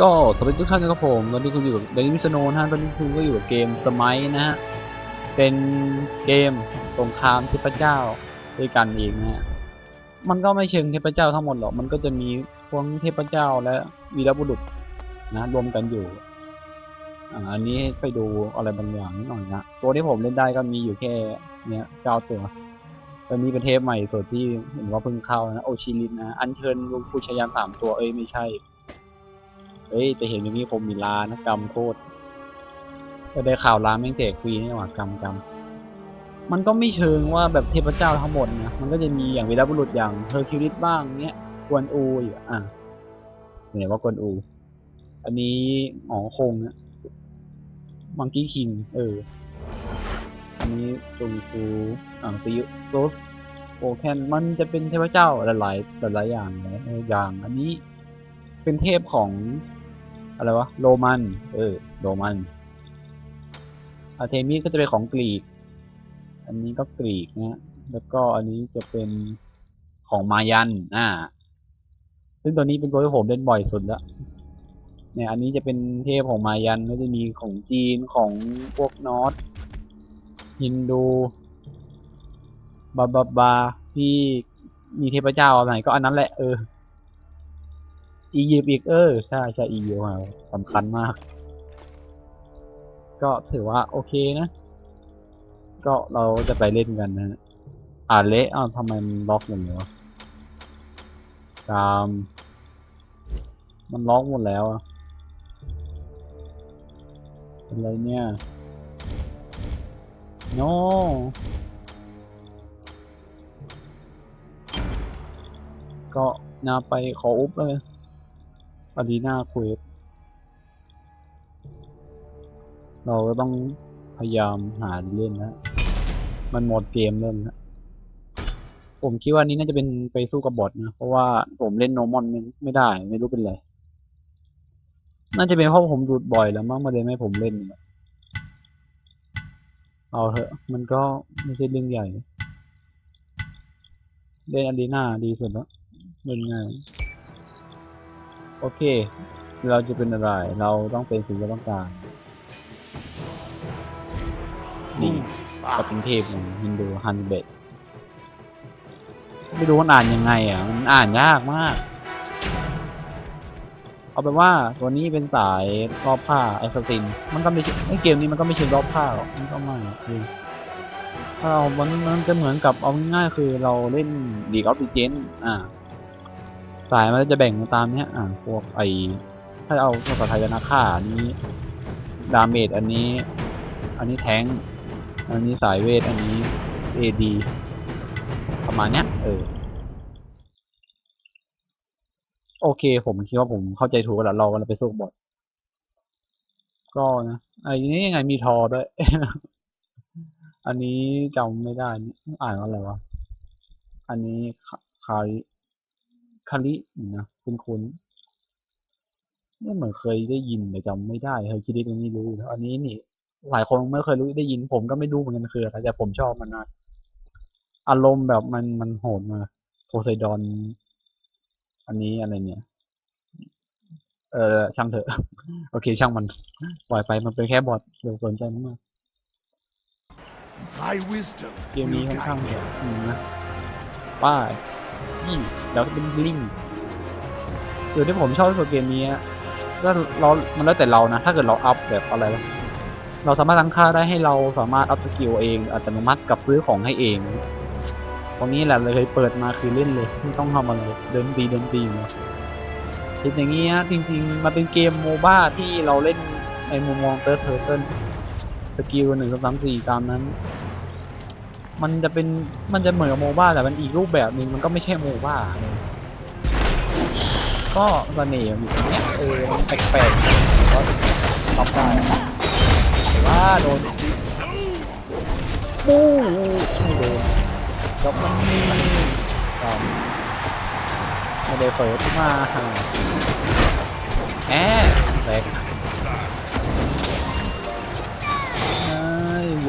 ก็สวัสดีทุกท่านนะครับผมตอนนี้คุณอยู่กับเดนิสโนนะฮะตอนนี้คุณก็อยู่กับเกมสมัยนะฮะ เป็นเกมสงครามเทพเจ้าด้วยกันเองนะฮะ มันก็ไม่เชิงเทพเจ้าทั้งหมดหรอก มันก็จะมีพวกเทพเจ้าและวีรบุรุษนะรวมกันอยู่อ่าอันนี้ไปดูอะไรบางอย่างนิดหน่อยนะ ตัวที่ผมเล่นได้ก็มีอยู่แค่เนี้ยเก้าตัวตอนนี้เป็นเทปใหม่สดที่เห็นว่าเพิ่งเข้านะโอชิลินนะ อัญเชิญลูกผู้ชายานสามตัวเอ้ยไม่ใช่ เฮ้ยแต่เห็นอย่างนี้ผมมีลานะกรรมโทษก็ได้ข่าวลาแม่งแจกฟรีนี่หว่ากรรมกรรมมันก็ไม่เชิงว่าแบบเทพเจ้าทั้งหมดนะมันก็จะมีอย่างวีรบุรุษอย่างเฮอร์คิวลิสบ้างเนี้ยกวนอูอยู่อะเนี่ยว่ากวนอู อันนี้หมอคงนะมังกี้คิงเออ อันนี้ซุงคูอ่างซีโซสโอแคนมันจะเป็นเทพเจ้าหลายๆหลายๆอย่างนะเอออย่าง อันนี้เป็นเทพของ อะไรวะโรมัน เออโรมันอาเทมิสก็จะเป็นของกรีก อันนี้ก็กรีกนะแล้วก็อันนี้จะเป็นของมายันอ่าซึ่งตัวนี้เป็นตัวที่ผมเล่นบ่อยสุดแล้วเนี่ยอันนี้จะเป็นเทพของมายันก็จะมีของจีนของพวกนอร์ทฮินดูบาบาบาที่มีเทพเจ้าอะไรก็อันนั้นแหละเออ อียิปต์อีกเออ ใช่ใช่อียิปต์สำคัญมาก ก็ถือว่าโอเคนะ ก็เราจะไปเล่นกันนะอ่าเละอ้าวทำไมมันล็อกอย่างนี้วะตาม มันล็อกหมดแล้วอะเป็นไรเนี่ย no ก็นาไปขออุบเลย อารีนาคุยเราก็ต้องพยายามหาเล่นนะ มันหมดเกมเล่นนะผมคิดว่านี้น่าจะเป็นไปสู้กับบอทนะ เพราะว่าผมเล่นโนมอนไม่ได้ ไม่รู้เป็นไร น่าจะเป็นเพราะผมดูดบ่อยแล้วมั้งมาเลยไม่ให้ผมเล่นเนี่ยเอาเถอะ มันก็ไม่ใช่เรื่องใหญ่ เล่นอารีนาดีสุดแล้วเล่นง่าย โอเค เราจะเป็นอะไร เราต้องเป็นสิ่งที่เราต้องการ นี่ก็เป็นเทพของฮินดูฮันเบตไม่รู้ว่าอ่านยังไงอะ มันอ่านยากมาก เอาเป็นว่าตัวนี้เป็นสายรอบผ้าแอสซัสซิน มันก็ไม่ใช่ไอเกมนี้มันก็ไม่ใช่รอบผ้าหรอก มันก็ไม่คือถ้าเรามันมันจะเหมือนกับเอาง่ายๆคือเราเล่น League of Legends อ่า สายมันจะแบ่งตามเนี้ยอ่าพวกไอถ้าเอาภาษาไทยจะนะค่าอันนี้ดาเมจอันนี้ อันนี้แทงอันนี้สายเวท อันนี้ AD ประมาณเนี้ย เออ โอเค ผมคิดว่าผมเข้าใจถูกแล้วเรากำลังไปสู้บอทก็นะไอ้นี้ยังไงมีทอด้วย อันนี้จำไม่ได้ อ่านว่าอะไรวะ อันนี้คาคาริ คารินะคุณคุณนี่เหมือนเคยได้ยินแต่จำไม่ได้เคยคิดได้ตรงนี้รู้แล้วอันนี้นี่ หลายคนไม่เคยรู้ได้ยิน ผมก็ไม่รู้เหมือนกันคืออะไรแต่ผมชอบมันนะอารมณ์แบบมันมันโหดมาโพไซดอน อันนี้อะไรเนี่ย เออช่างเถอะ โอเค ช่างมันปล่อยไปมันเป็นแค่บอทเดี๋ยวสนใจมาก Thy wisdom เกมนี้ will ค่อนข้าง guide แบ thee. บอืมนะป้าย ยี่แล้วเป็นลิงจุดที่ผมชอบที่สุดเกมนี้อะก็เรา มันแล้วแต่เรานะ ถ้าเกิดเราอัพแบบอะไรวะเราสามารถตั้งค่าได้ให้เราสามารถอัพสกิลเองอัตโนมัติกับซื้อของให้เอง ตรงนี้แหละเลยเปิดมาคือเล่นเลย ไม่ต้องทำอะไรเดินตีเดินตีเลยคิดอย่างนี้ฮะจริงๆ มันเป็นเกมโมบ้าที่เราเล่นในมุมมอง third person สกิลหนึ่งสองสามสี่ตามนั้น มันจะเป็นมันจะเหมือนกับโมบ้าแต่มันอีกรูปแบบหนึ่งมันก็ไม่ใช่โมบ้าก็เสน่ห์อยู่ตรงเนี้ยเออมันแปลกๆก็ทำได้แต่ว่าโดนปู้ไม่โดนก็มันนี่ไม่ได้เฟิร์สมาแอะแตก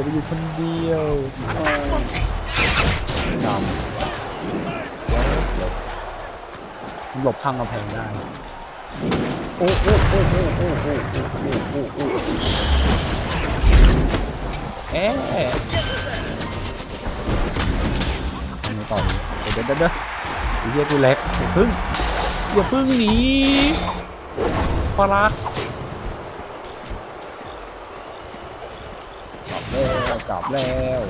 ไปอยู่คนเดียวจำหลบหลบข้างกำแพงได้ โอ้โอ้โอ้โอ้โอ้โอ้โอ้โอ้โอ้โอ้เอ๊ะทำไงต่อดีเดี๋ยวเดี๋ยวเดี๋ยวไอ้เหี้ยกูเล็กอย่าพึ่งอย่าพึ่งหนีปลารักจับ แล้วจับแล้ว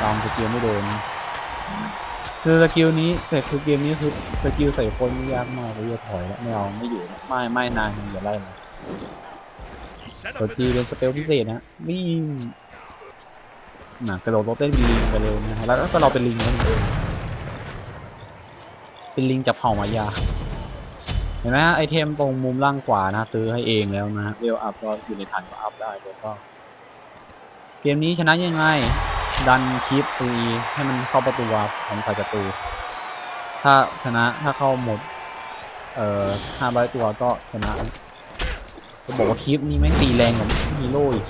ตามสกิลไม่โดนคือสกิลนี้แต่คือเกมนี้คือสกิลใส่คนยากมากเลยจะถอยแล้วไม่เอาไม่อยู่ไม่ไม่นานอย่าไล่มาตัวจีเป็นสเปลพิเศษนะวิ่งหนักกระโดดรถเต้นลิงไปเลยนะฮะแล้วก็เราเป็นลิงนั่นเองเป็นลิงจับเผ่ามายา เห็นไหมฮะไอเทมตรงมุมล่างขวานะซื้อให้เองแล้วนะฮะเวลอัพก็อยู่ในฐานก็อัพได้แล้วก็ เกมนี้ชนะยังไง ดันคลิปตีให้มันเข้าประตูวาร์ปของฝ่ายประตู ถ้าชนะถ้าเข้าหมด เอ่อห้าร้อยตัวก็ชนะจะบอกว่าคลิปนี้แม่งตีแรงกว่าฮีโร่อีก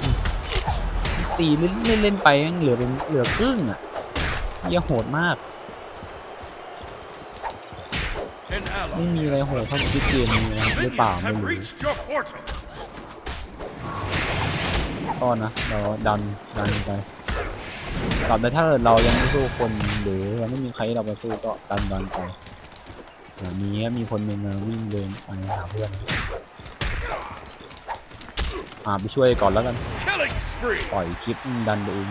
ตีเล่นเล่นไปแม่งเหลือเป็นเหลือครึ่งอะเหี้ยโหดมาก ไม่มีอะไรโหดเท่าคลิปเกมนี้นะครับหรือเปล่า minions ไม่ have รู้ reached your portal. ก็นะเราดันดันไปตราบใดถ้าเกิดเรายังไม่สู้คนหรือยังไม่มีใครให้เราไปสู้ก็ดันดันไปอย่างนี้มีคนหนึ่งนะวิ่งเดินไปหาเพื่อนอ่าไปช่วยก่อนแล้วกัน Killing spree. ปล่อยคลิปดันไปเอง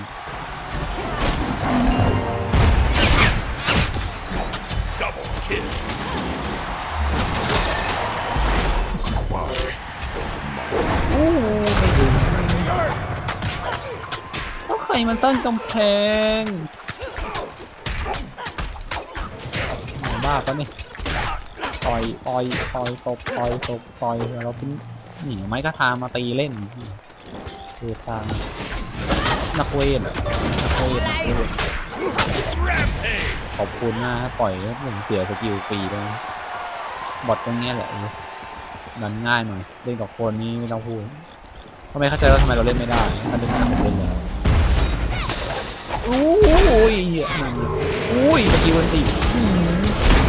ก็ใครมันสร้างกำแพงบ้าปะนี่ปล่อยปล่อยปล่อยตบปล่อยตบปล่อยเราเป็นหนีไม้กระทามาตีเล่นคือตามนักเวทนักเวทนักเวทขอบคุณนะปล่อยผมเสียสกิลฟรีด้วยบอทตรงนี้แหละ นันง่ายหน่อยเล่นกับคนนี้ไม่ต้องพูดทำไมเข้าใจว่าทำไมเราเล่นไม่ได้ถ้าเล่นกับคนแล้วอุ้ยเหี้ยนั่นอุ้ยสกิลวันติอื้อหือ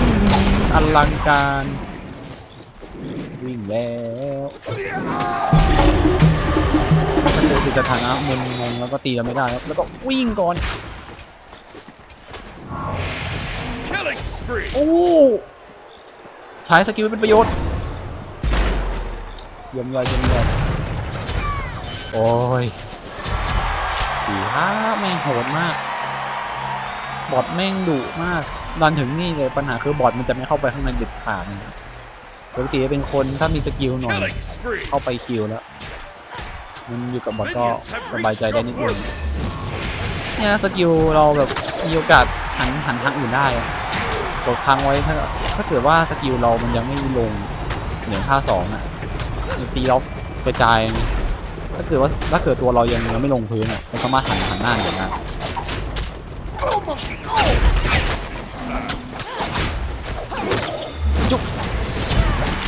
อื้อหืออลังการวิ่งแล้วถ้าเจอคือจะฐานะมึนงงแล้วก็ตีเราไม่ได้ครับแล้วก็วิ่งก่อน Killing spree. โอ้ใช้สกิลเป็นประโยชน์เยี่ยมยอดเยี่ยมยอดโอ้ยดีฮะแม่งโหดมาก บอทแม่งดุมากดันถึงนี่เลยปัญหาคือบอทมันจะไม่เข้าไปข้างในเด็ดขาดนะปกติจะเป็นคนถ้ามีสกิลหน่อย เข้าไปคิวแล้ว มันอยู่กับบอทก็สบายใจได้นิดนึงเนี่ยสกิลเราแบบมีโอกาสหันหันทางอื่นได้กดค้างไว้ถ้าถ้าเกิดว่าสกิลเรามันยังไม่ลงเหนือค่าสองอะ ตีเรากระจายถ้าเกิดว่าถ้าเกิดตัวเรายังยังไม่ลงพื้นอะมันสามารถหันหันหน้าหนีได้จุ๊บ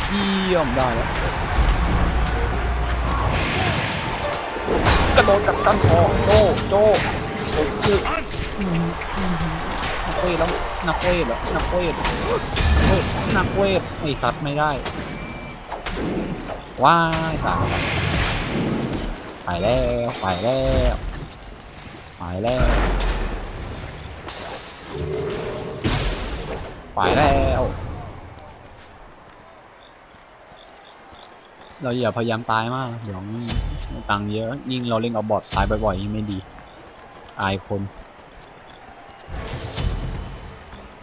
เยี่ยมได้แล้วกระโดดกับตันคอโจโจโจคืออืมอืมนักเวทแล้วนักเวทแล้วนักเวทนักเวทไอ้สัตว์ไม่ได้ ว้ายตายแล้วไปแล้วไปแล้วไปแล้วไปแล้วเราอย่าพยายามตายมากเดี๋ยวตังค์เยอะยิ่งเราเล่นเอาบอทตายบ่อยๆยิ่งไม่ดี อายคน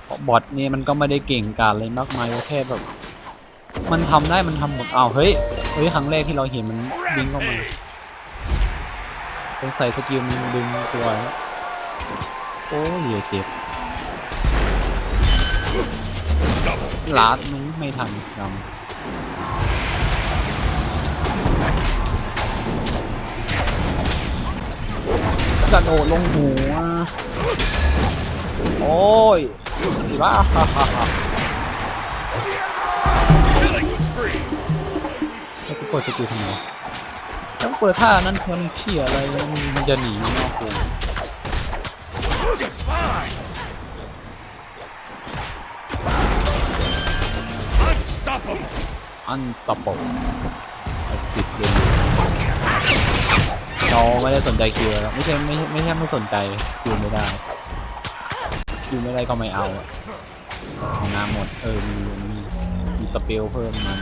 เพราบอทนี่มันก็ไม่ได้เก่งกาจอะไรมากมายแค่แบบ มันทำได้มันทำหมดอ้าวเฮ้ยเฮ้ยครั้งแรกที่เราเห็นมันดึงเข้ามาเป็นใส่สกิลมันดึงตัวโอ้ยเจ็บลาดมึงไม่ทันจำกระโดดลงหัวโอ้ยสิบ้า เปิดสกิลทำไมต้องเปิดท่านั้นคนเชี่ยอะไรมันจะหนีนอกกู Define. Unstoppable. อันตบสิบเดือนเราไม่ได้สนใจคิวแล้วไม่ใช่ไม่ไม่ใช่ไม่สนใจคิวไม่ได้คิวไม่ได้ก็ไม่เอาอะเอาน้ำหมดเออมีมีมีสเปลเพิ่มมา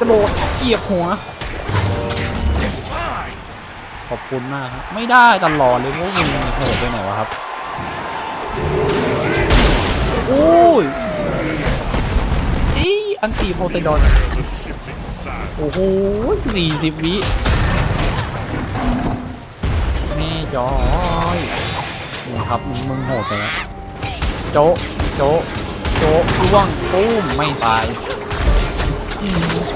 กระโดดเกียบหัว Fine. ขอบคุณมากครับ ไม่ได้ตลอดเลยพวกมึงโหดไปไหนวะครับโอ้ยอีอันตีโพไซดอน The shifting sand. โอ้โหสี่สิบวิแม่จอยนี่ครับมึงมึงโหดไปแล้วโจะโจะโจะล่วงปุ้มไม่ตายอืมอืมเ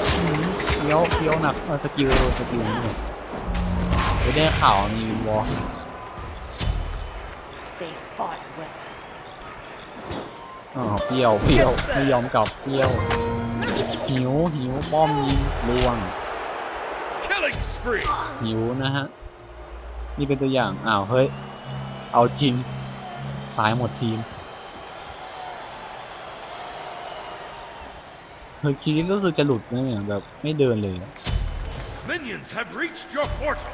คี้ยวเคี้ยวหนักเออสกิลสกิลนี่เนี่ยไม่ได้ข่าวมีวอล They fought well. อ๋อเปรี้ยวเปรี้ยวไม่ยอมกลับเปรี้ยว หิวหิวป้อมยิงล่วง Killing spree. หิวนะฮะ นี่เป็นตัวอย่าง อ้าว เฮ้ย เอาจริง ตายหมดทีม เฮ้ยคีริรู้สึกจะหลุดนะเนี่ยแบบไม่เดินเลย Minions have reached your portal.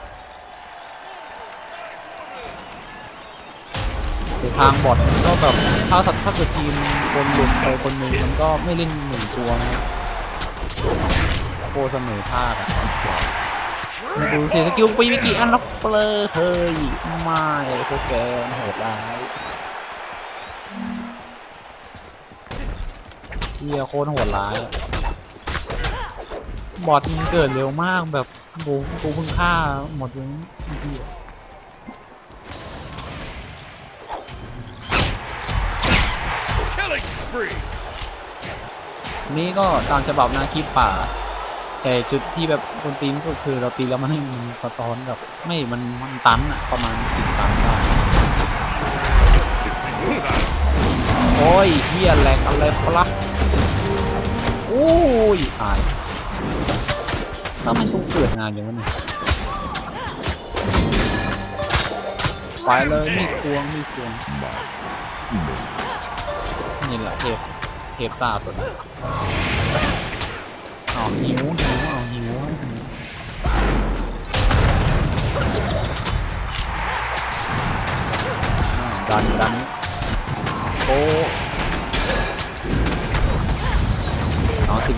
แต่ทางบอทก็แบบถ้าสัตว์ถ้าเกิดทีมคนหลุดไปคนหนึ่งมันก็ไม่เล่นหนึ่งตัวนะโคเสมอภาคอะมาดูสิสกิลฟรีไปกี่อันแล้วเฟลอเฮ้ยไม่พวกแกมันโหดร้าย เฮียโคตรโหดร้าย บอทมันเกิดเร็วมากแบบกูกูเพิ่งฆ่าหมดเลยเฮียนี่ก็ตามฉบับหน้าคีป่า แต่จุดที่แบบคนตีนสุดคือเราตีแล้วมันให้มันสะท้อนกับไม่มันมันตันอะประมาณสิบตันได้โอ้ยเฮียแรงอะไรปะละโอ้ยตายทำไมต้องเกิดงานอย่างนั้นเนี่ไปเลยมีควงมีควงนี่แหละเทพเทพซาสุดละอ๋อหิวหิวเอาหิวหิวอ้าวดันดันโอ้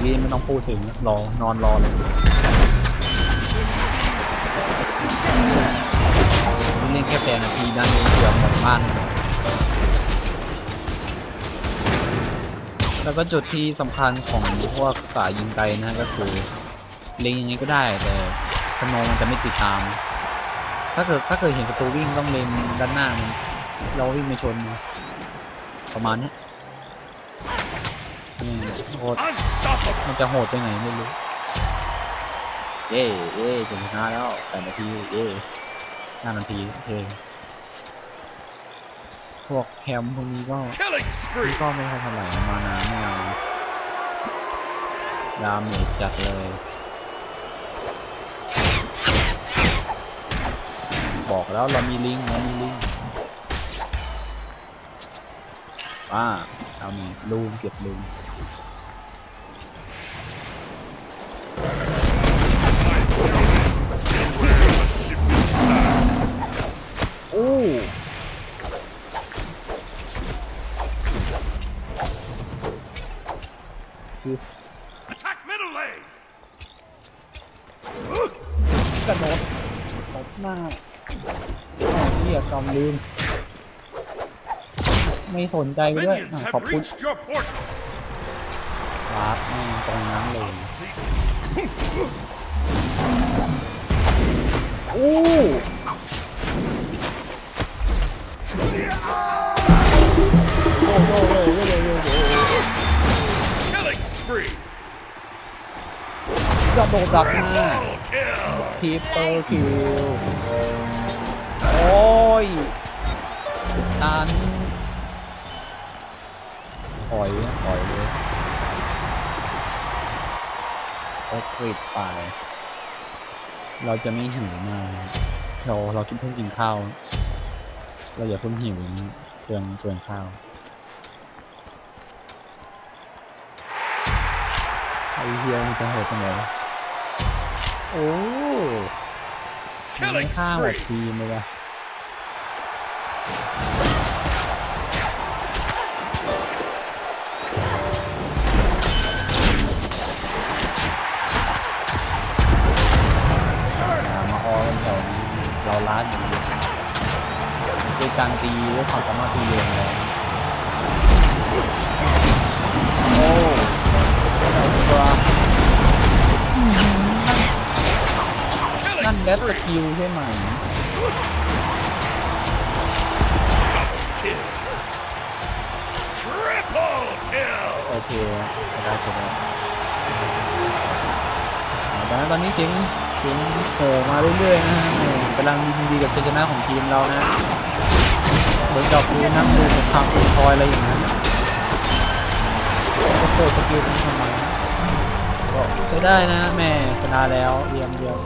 วิไม่ต้องพูดถึงรอนอนรอเลยเล่นแค่แปดนาทีนั่นเองเกือบหมดบ้านแล้วก็จุดที่สำคัญของพวกสายยิงไกลนะก็คือเล็งยังไงก็ได้แต่คโนมันจะไม่ติดตาม ถ้าเกิดถ้าเกิดเห็นศัตรูวิ่งต้องเล็งด้านหน้ามันเราวิ่งไปชน ประมาณนี้ยอืมโหด Unstoppable. มันจะโหดไปไหนไม่รู้ เย่เย่ถึงชนะแล้วแปดนาทีเย่ห้านาทีโอเคพวกแคมป์พวกนี้ก็ Killing นี่ spree. ก็ไม่ค่อยเท่าไหร่นะมานาไม่เอาดาเมจจัดเลย บอกแล้วเรามีลิงก์เรามีลิงก์อ่าเอามีลูมเก็บลูม อ้าวเรียกจอมลืม ไม่สนใจไปด้วย Minions อะ have ขอบคุณ reached your portal. วาร์ปแม่งตรงนั้นเลยโอ้โอ้โหโอ้โหโอ้โหโอ้โห Killing spree. กระโดดดักหน้า Double kill. ทิปเปอร์คิว โอ้ยตันปล่อยนะปล่อยเลยโอกริดไป เราจะไม่หิวมากเราเรากินเพิ่งกินข้าว เราอย่าเพิ่งหิวนะเปลืองเปลืองข้าวไอเฮียมันจะโหดจังเลยวะโอ้มัน Killing ข้างแบบ spree. ทีมเลยวะ กิลใช่ไหมโอเคได้จะได้อ่าดังนั้นตอนนี้เสียงเสียงโผล่มาเรื่อยๆนะฮะกำลังยินดีกับชัยชนะของทีมเรานะเหมือนกับดูนักดูสงครามคุณคอยอะไรอย่างนั้นก็เปิดสกิลทำไมก็ใช้ได้นะแม่ชนะแล้วเยี่ยมเยี่ยม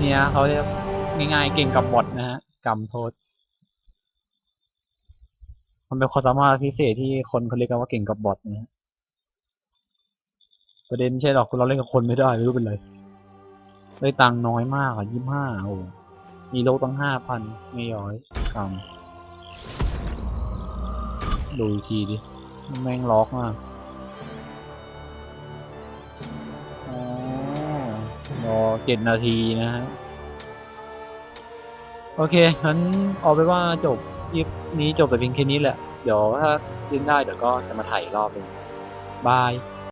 เนี่ยเขาเรียกง่ายๆเก่งกับบอทนะฮะกำโทษ มันเป็นความสามารถพิเศษที่คนเขาเรียกกันว่าเก่งกับบอทนะฮะประเด็นไม่ใช่หรอกเราเล่นกับคนไม่ได้ไม่รู้เป็นไรได้ตังค์น้อยมากอะยี่ห้าโอ้มีโลตั้งห้าพันไม่ย้อยกำดูอีกทีดิแม่งล็อกมาก รอเจ็ดนาทีนะฮะ โอเคงั้นเอาไปว่าจบยิปนี้จบแต่เพียงแค่นี้แหละ เดี๋ยวถ้าเล่นได้เดี๋ยวก็จะมาถ่ายอีกรอบหนึงบาย